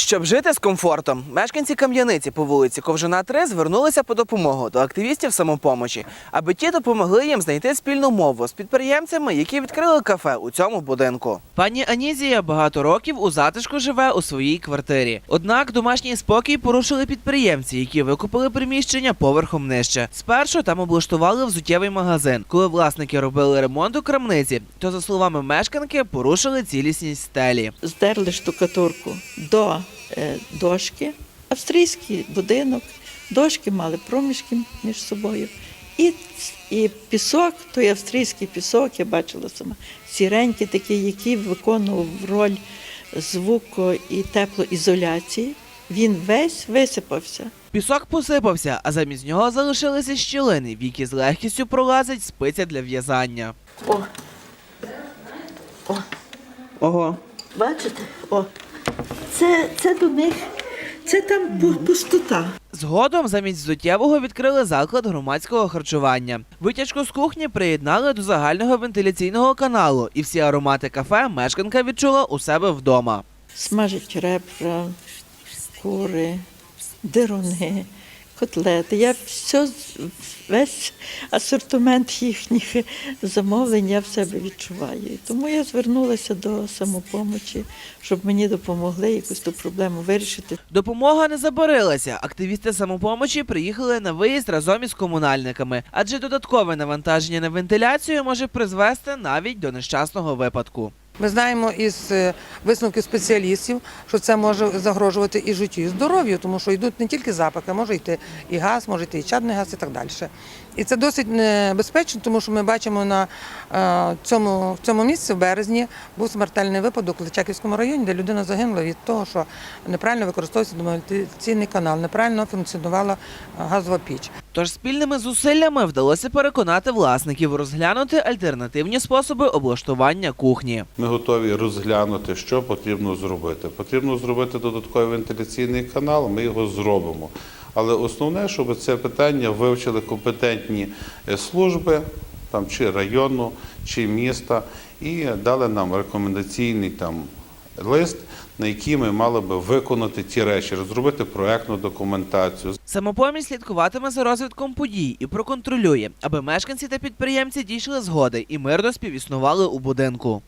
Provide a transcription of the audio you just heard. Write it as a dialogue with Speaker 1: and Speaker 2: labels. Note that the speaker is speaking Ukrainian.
Speaker 1: Щоб жити з комфортом, мешканці кам'яниці по вулиці Ковжина 3 звернулися по допомогу до активістів самопомочі, аби ті допомогли їм знайти спільну мову з підприємцями, які відкрили кафе у цьому будинку. Пані Анізія багато років у затишку живе у своїй квартирі. Однак домашній спокій порушили підприємці, які викупили приміщення поверхом нижче. Спершу там облаштували взуттєвий магазин. Коли власники робили ремонт у крамниці, то за словами мешканки порушили цілісність стелі.
Speaker 2: здерли штукатурку до дошки, австрійський будинок, дошки мали проміжки між собою. І, і пісок, той австрійський пісок, я бачила сама, сіренький такий, який виконував роль звуко і теплоізоляції, він весь висипався.
Speaker 1: Пісок посипався, а замість нього залишилися щілини, в які з легкістю пролазить спиця для в'язання.
Speaker 2: О, о,
Speaker 1: Ого.
Speaker 2: бачите? О, це, це до них, це там пустота.
Speaker 1: Згодом замість взуттєвого відкрили заклад громадського харчування. Витяжку з кухні приєднали до загального вентиляційного каналу, і всі аромати кафе мешканка відчула у себе вдома.
Speaker 2: Смажать ребра, кури, дируни, котлети. Я все, весь асортимент їхніх замовлень я в себе відчуваю. Тому я звернулася до самопомочі, щоб мені допомогли якусь ту проблему вирішити.
Speaker 1: Допомога не заборилася. Активісти самопомочі приїхали на виїзд разом із комунальниками, адже додаткове навантаження на вентиляцію може призвести навіть до нещасного випадку.
Speaker 3: Ми знаємо із е, висновків спеціалістів, що це може загрожувати і життю, і здоров'ю, тому що йдуть не тільки запахи, може йти і газ, може йти і чадний газ, і так далі. І це досить небезпечно, тому що ми бачимо на е, цьому, в цьому місці в березні був смертельний випадок в Личаківському районі, де людина загинула від того, що неправильно використовувався домовляційний канал, неправильно функціонувала е, газова піч.
Speaker 1: Тож спільними зусиллями вдалося переконати власників розглянути альтернативні способи облаштування кухні.
Speaker 4: Ми готові розглянути, що потрібно зробити. Потрібно зробити додатковий вентиляційний канал, ми його зробимо. Але основне, щоб це питання вивчили компетентні е, служби, там, чи району, чи міста, і дали нам рекомендаційний там, лист, на який ми мали би виконати ті речі, розробити проектну документацію,
Speaker 1: Самопоміч слідкуватиме за розвитком подій і проконтролює, аби мешканці та підприємці дійшли згоди і мирно співіснували у будинку.